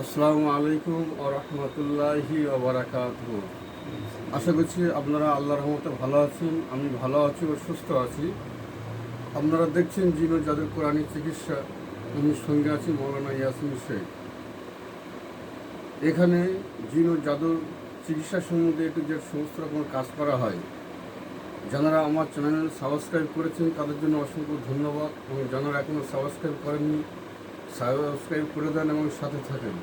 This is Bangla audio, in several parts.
আসসালামু আলাইকুম ও রহমতুল্লাহি ওবরাকাত আশা করছি আপনারা আল্লাহ রহমতে ভালো আছেন, আমি ভালো আছি ও সুস্থ আছি। আপনারা দেখছেন জিনো যাদের কোরআনিক চিকিৎসা, আমি সঙ্গে আছি মৌলানা ইয়াসিন শেখ। এখানে জিনো জাদুর চিকিৎসা সম্বন্ধে একটু যে সমস্ত রকমের কাজ করা হয়, যারা আমার চ্যানেল সাবস্ক্রাইব করেছেন তাদের জন্য অসংখ্য ধন্যবাদ এবং যারা এখনও সাবস্ক্রাইব করেননি সাবস্ক্রাইব করে দেন এবং সাথে থাকেন।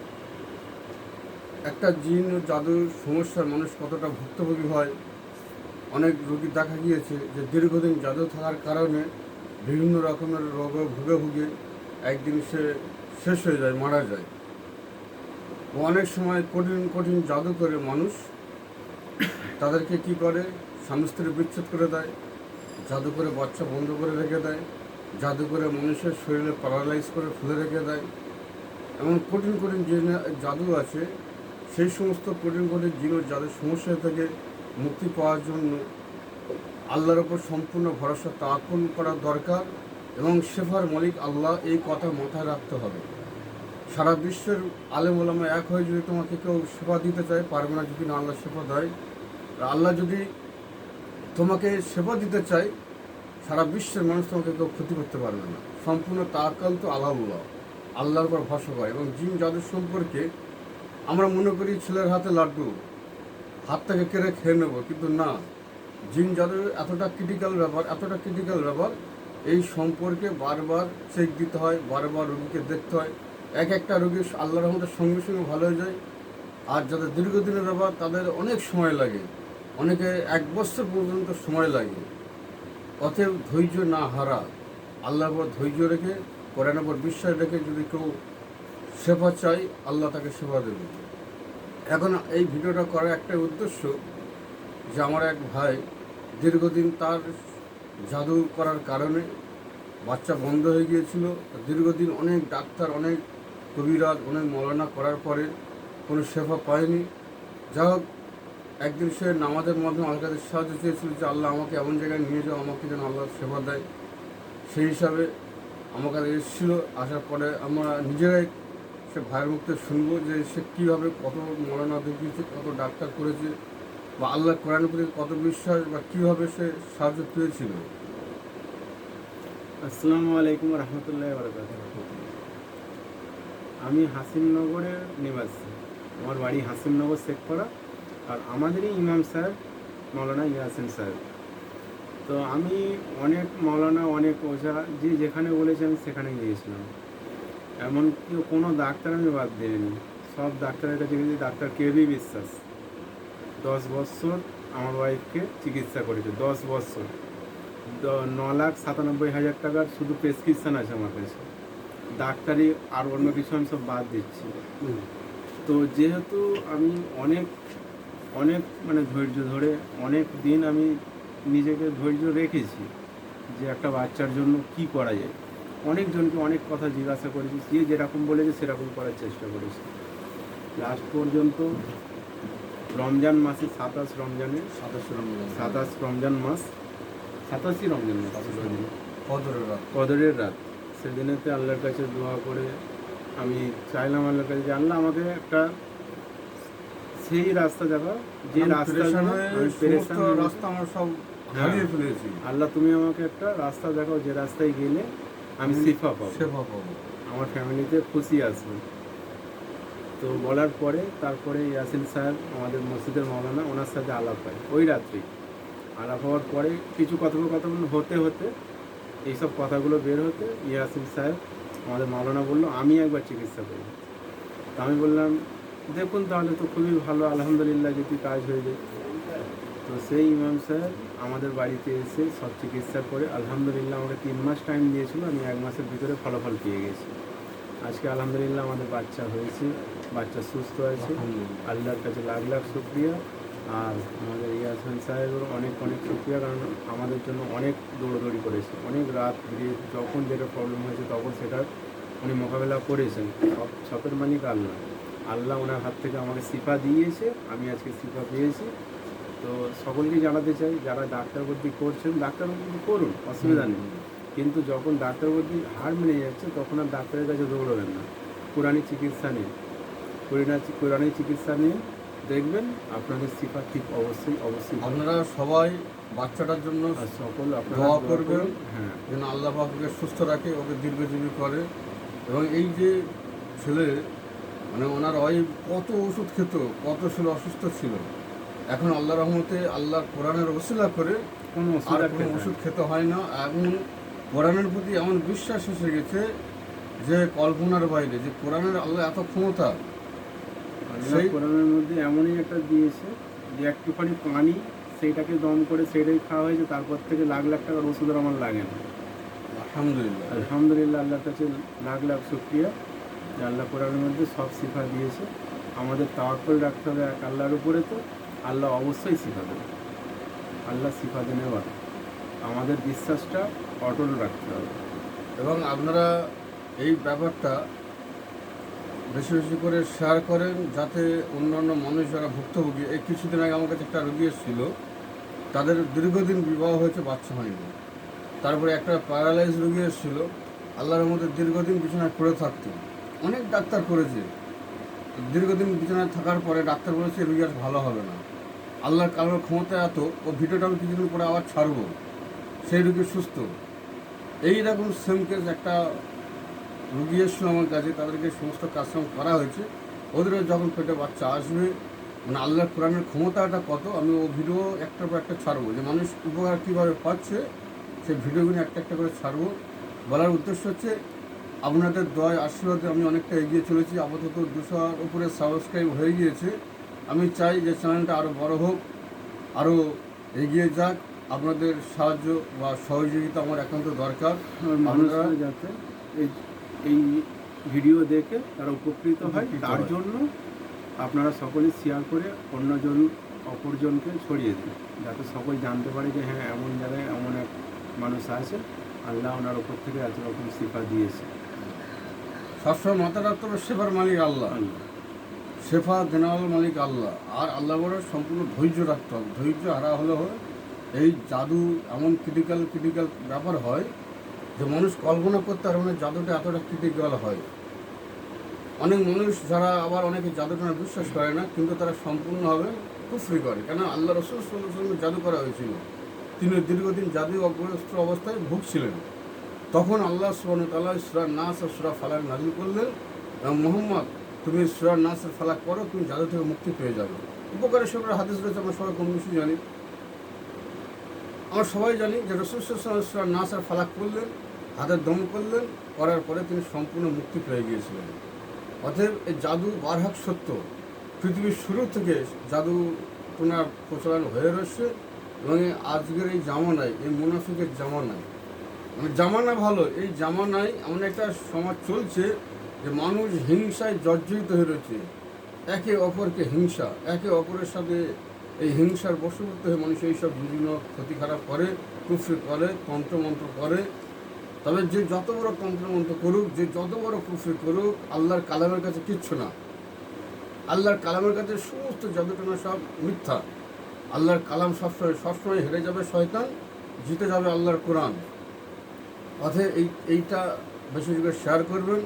একটা জিন ও জাদুর সমস্যার মানুষ কতটা ভুক্তভোগী হয়, অনেক রোগী দেখা গিয়েছে যে দীর্ঘদিন জাদু থাকার কারণে বিভিন্ন রকমের রোগে ভুগে ভুগে একদিন সে শেষ হয়ে যায়, মারা যায়। অনেক সময় কঠিন কঠিন জাদু করে মানুষ। তাদেরকে কি করে? স্বামী স্ত্রী বিচ্ছেদ করে দেয়, জাদু করে বাচ্চা বন্ধ করে রেখে দেয়। জাদু করে মানুষের শরীরে প্যারালাইজ করে ফেলে রেখে দেয়। এমন কঠিন কঠিন যে জাদু আছে, সেই সমস্ত কঠিন কঠিন জিন ও জাদুর সমস্যা থেকে মুক্তি পাওয়ার জন্য আল্লাহর ওপর সম্পূর্ণ ভরসা তাকুন করা দরকার এবং শেফার মালিক আল্লাহ এই কথা মাথায় রাখতে হবে। সারা বিশ্বের আলেম ওলামা এক হয়ে যদি তোমাকে কেউ সেবা দিতে চায়, পারবে না যদি না আল্লাহ সেবা দেয়। আর আল্লাহ যদি তোমাকে সেবা দিতে চায় সারা বিশ্বের মানুষ তোমাকে কেউ ক্ষতি করতে পারবে না। সম্পূর্ণ তাকাল তো আল্লাহ আল্লাহর উপর ভরসা করে। এবং জিন জাদুর সম্পর্কে আমরা মনে করি ছেলের হাতে লাড্ডু। হাত থেকে কেড়ে খেয়ে নেব, কিন্তু না। জিন জাদুর এতটা ক্রিটিক্যাল ব্যাপার, এতটা ক্রিটিক্যাল ব্যাপার, এই সম্পর্কে বারবার চেক দিতে হয়, বারবার রোগীকে দেখতে হয়। এক একটা রোগী আল্লাহর রহমতের সঙ্গে সঙ্গে ভালো হয়ে যায়। আর যাদের দীর্ঘদিনের ব্যাপার, তাদের অনেক সময় লাগে। অনেকে এক বছর পর্যন্ত সময় লাগে। অতএব ধৈর্য না হারা, আল্লাহর পর ধৈর্য রেখে, কোরআনের পর বিশ্বাস রেখে যদি কেউ সেবা চাই আল্লাহ তাকে সেবা দেবে। এখন এই ভিডিওটা করার একটা উদ্দেশ্য যে আমার এক ভাই দীর্ঘদিন তার জাদু করার কারণে বাচ্চা বন্ধ হয়ে গিয়েছিল। দীর্ঘদিন অনেক ডাক্তার, অনেক কবিরাজ, অনেক মলনা করার পরে কোনো সেবা পায়নি। যা হোক একদিন সে নামাজের মাধ্যমে আল্লাহ কাছে সাহায্য চেয়েছিল যে আল্লাহ আমাকে এমন জায়গায় নিয়ে যাও, আমাকে যেন আল্লাহ সেবা দেয়। সেই হিসাবে আমার কাছে এসেছিল। আসার পরে আমরা নিজেরাই সে ভাইয়ের মুখতে শুনব যে সে কীভাবে কত মরণা দেখিয়েছে, কত ডাক্তার করেছে, বা আল্লাহ কোরআন প্রতি কত বিশ্বাস, বা কীভাবে সে সাহায্য পেয়েছিল। আসসালামু আলাইকুম রহমতুল্লাহ আমি হাসিমনগরের নিবাসী। আমার বাড়ি হাসিমনগর শেখপাড়া। আর আমাদেরই ইমাম স্যার মৌলানা ইয়াসিন স্যার। তো আমি অনেক মৌলানা অনেক ওঝা যে যেখানে বলেছে আমি সেখানে গিয়েছিলাম। এমনকি কোনো ডাক্তার আমি বাদ দিইনি। সব ডাক্তারের কাছে গেছি ডাক্তার কেবি বিশ্বাস। দশ বছর আমার ওয়াইফকে চিকিৎসা করেছে দশ বছর। ন লাখ সাতানব্বই হাজার টাকার শুধু প্রেসক্রিপশান আছে আমার কাছে। ডাক্তারি আর অন্য কিছু আমি সব বাদ দিচ্ছি। তো যেহেতু আমি অনেক অনেক মানে ধৈর্য ধরে অনেক দিন আমি নিজেকে ধৈর্য রেখেছি যে একটা বাচ্চার জন্য কি করা যায়। অনেকজনকে অনেক কথা জিজ্ঞাসা করেছি যে যেরকম বলেছে সেরকম করার চেষ্টা করেছি। লাস্ট পর্যন্ত রমজান মাসে সাতাশ রমজানে সাতাশে রমজান। সাতাশ রমজান মাস সাতাশি রমজান মাস। কদরের রাত। কদরের রাত। সেদিনেতে আল্লাহর কাছে দোয়া করে আমি চাইলাম আল্লাহর কাছে যে আল্লাহ আমাকে একটা সেই রাস্তা দেখাও যে রাস্তা। রাস্তা আমরা সব হ্যাঁ। হারিয়ে ফেলেছি। আল্লাহ তুমি আমাকে একটা রাস্তা দেখাও যে রাস্তায় গেলে আমি সিফা পাবো। সেবা পাবো। আমার ফ্যামিলিতে খুশি আসবে তো বলার পরে তারপরে ইয়াসিন স্যার আমাদের মসজিদের মৌলানা ওনার সাথে আলাপ হয় ওই রাত্রি। আলাপ হওয়ার পরে কিছু কথোপকথন হতে হতে এইসব কথাগুলো বের হতে ইয়াসিন সাহেব আমাদের মৌলানা বলল আমি একবার চিকিৎসা করি তা আমি বললাম দেখুন তাহলে তো খুবই ভালো, আলহামদুলিল্লাহ যদি কাজ হয়ে যায়। তো সেই ইমাম স্যার আমাদের বাড়িতে এসে সব চিকিৎসা করে, আলহামদুলিল্লাহ আমাকে তিন মাস টাইম দিয়েছিল, আমি এক মাসের ভিতরে ফলাফল পেয়ে গেছি। আজকে আলহামদুলিল্লাহ আমাদের বাচ্চা হয়েছে, বাচ্চা সুস্থ আছে। আল্লাহর কাছে লাখ লাখ শুক্রিয়া। আর আমাদের ইয়াসিন সাহেবেরও অনেক অনেক শুক্রিয়া, কারণ আমাদের জন্য অনেক দৌড়দৌড়ি করেছে। অনেক রাত দিয়ে যখন যেটা প্রবলেম হয়েছে, তখন সেটা উনি মোকাবেলা করেছেন। সব সবের মালিক আল্লাহ। আল্লাহ ওনার হাত থেকে আমাকে শিফা দিয়েছে আমি আজকে শিফা পেয়েছি। তো সকলকে জানাতে চাই যারা ডাক্তার করছেন ডাক্তার ভর্তি করুন অসুবিধা নেই। কিন্তু যখন ডাক্তার ভর্তি হার মেনে যাচ্ছে তখন আর ডাক্তারের কাছে দৌড়বেন না। পুরানি চিকিৎসা নেই কোরআন- কোরআনি চিকিৎসা নিয়ে দেখবেন আপনাদের শিফা ঠিক অবশ্যই অবশ্যই আপনারা সবাই বাচ্চাটার জন্য সকল আপনারা দোয়া করবেন। হ্যাঁ। যেন আল্লাহ পাক সুস্থ রাখে ওকে দীর্ঘজীবী করে। এবং এই যে ছেলে মানে ওনার ওয়াইফ কত ওষুধ খেত কত ছিল অসুস্থ ছিল। এখন আল্লাহ রহমতে আল্লাহ কোরআনের ওসিলা করে কোনো আর কোনো খেতে ওষুধ হয় না। খেতে হয় না। এখন কোরআনের প্রতি এমন বিশ্বাস এসে গেছে যে কল্পনার বাইরে যে কোরআনের আল্লাহ এত ক্ষমতা। সেই- কোরআনের মধ্যে এমনই একটা দিয়েছে যে একটুখানি পানি সেইটাকে দম করে সেটাই খাওয়া হয়েছে তারপর থেকে লাখ লাখ টাকার ওষুধের আমার লাগে না। আলহামদুলিল্লাহ। আলহামদুলিল্লাহ আল্লাহর কাছে লাখ লাখ শুক্রিয়া। যে আল্লাহ কোরআনের মধ্যে সব শিখা দিয়েছে। আমাদের তাওয়াক্কল রাখতে হবে এক আল্লাহর উপরে তো। আল্লাহ অবশ্যই শিখা দেবে। আল্লাহ শিখা দেনে বলে আমাদের বিশ্বাসটা অটল রাখতে হবে। এবং আপনারা এই ব্যাপারটা বেশি বেশি করে শেয়ার করেন যাতে অন্যান্য মানুষ যারা ভুক্তভোগী, এই কিছুদিন আগে আমার কাছে একটা রোগী এসেছিল। তাদের দীর্ঘদিন বিবাহ হয়েছে, বাচ্চা হয়নি। তারপরে একটা প্যারালাইজ রোগী এসেছিল। আল্লাহর মধ্যে দীর্ঘদিন বিছানায় পড়ে থাকতো। অনেক ডাক্তার করেছে। দীর্ঘদিন বিছানায় থাকার পরে ডাক্তার বলেছে আর ভালো হবে না। আল্লাহর কারোর ক্ষমতা এত, ও ভিডিওটা আমি কিছুদিন পরে আবার ছাড়বো। সেই রোগী সুস্থ। এইরকম সেম কেস একটা রুগী এসেছিল আমার কাছে, তাদেরকে সমস্ত কাজকাম করা হয়েছে। ওদেরও যখন পেটে বাচ্চা আসবে মানে আল্লাহ কোরআনের ক্ষমতাটা কত, আমি ও ভিডিও একটার পর একটা ছাড়বো। যে মানুষ উপকার কীভাবে পাচ্ছে সেই ভিডিওগুলো একটা একটা করে ছাড়বো। বলার উদ্দেশ্য হচ্ছে আপনাদের দয় আশীর্বাদে আমি অনেকটা এগিয়ে চলেছি। আপাতত দুশোর উপরে সাবস্ক্রাইব হয়ে গিয়েছে। আমি চাই যে চ্যানেলটা আরও বড় হোক আরও এগিয়ে যাক। আপনাদের সাহায্য বা সহযোগিতা আমার একান্ত দরকার। মানুষরা যাতে এই এই ভিডিও দেখে তারা উপকৃত হয়। তার জন্য আপনারা সকলেই শেয়ার করে অন্যজন অপরজনকে ছড়িয়ে দিন। যাতে সকল জানতে পারে যে হ্যাঁ এমন জায়গায় এমন এক মানুষ আছে। আল্লাহ ওনার ওপর থেকে এত রকম শিফা দিয়েছে। সবসময় মাথা রাখতে হবে, শেফার মালিক আল্লাহ। শেফা দেনাওয়াল মালিক আল্লাহ। আর আল্লাহ বড় সম্পূর্ণ ধৈর্য রাখতে হবে। ধৈর্য হারা হলে এই জাদু এমন ক্রিটিক্যাল ক্রিটিক্যাল ব্যাপার হয় যে মানুষ কল্পনা করতে পারবে না জাদুটা এতটা ক্রিটিক্যাল হয়। অনেক মানুষ যারা আবার অনেকে জাদুটা বিশ্বাস করে না, কিন্তু তারা সম্পূর্ণভাবে কুফরি করে। কেন আল্লাহ রসুল সঙ্গে জাদু করা হয়েছিল। তিনি দীর্ঘদিন জাদু অগ্রস্ত অবস্থায় ভুগছিলেন। তখন আল্লাহ সুবান তাল্লাহ সুরা নাস আর সুরা ফালাক নাজিল করলেন। মোহাম্মদ, তুমি সুরা নাস আর ফালাক করো তুমি জাদু থেকে মুক্তি পেয়ে যাবে। উপকারের সঙ্গে হাদিস রয়েছে, আমরা সবাই কম বেশি জানি আমরা সবাই জানি যে রসুল সুরা নাস আর ফালাক করলেন হাতের দম করলেন করার পরে তিনি সম্পূর্ণ মুক্তি পেয়ে গিয়েছিলেন। অতএব এই জাদু বারহাক সত্য। পৃথিবীর শুরু থেকে জাদু ওনার প্রচলন হয়ে রয়েছে এবং আজকের এই জামানায়, এই মুনাফিকের জামানায় মানে জামানা ভালো। এই জামানায় এমন একটা সমাজ চলছে যে মানুষ হিংসায় জর্জরিত হয়ে রয়েছে। একে অপরকে হিংসা, একে অপরের সাথে এই হিংসার বশবর্তী হয়ে মানুষ এইসব বিভিন্ন ক্ষতি খারাপ করে, কুফরি করে, তন্ত্রমন্ত্র করে। তবে যে যত বড় তন্ত্রমন্ত্র করুক, যে যত বড় কুফরি করুক, আল্লাহর কালামের কাছে কিচ্ছু না। আল্লাহর কালামের কাছে সমস্ত জাদুটনা সব মিথ্যা। আল্লাহর কালাম সবসময় সবসময় হেরে যাবে শয়তান, জিতে যাবে আল্লাহর কোরআন। অতএব এই এইটা বেশি করে শেয়ার করবেন।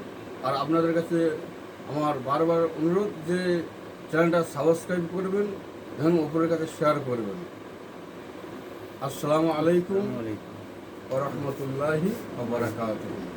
আর আপনাদের কাছে আমার বারবার অনুরোধ যে চ্যানেলটা সাবস্ক্রাইব করবেন এবং ওপরের কাছে শেয়ার করবেন। আসসালামু আলাইকুম আলাইকুম। ওরহমতুল্লাহি ওবরাকাতুহু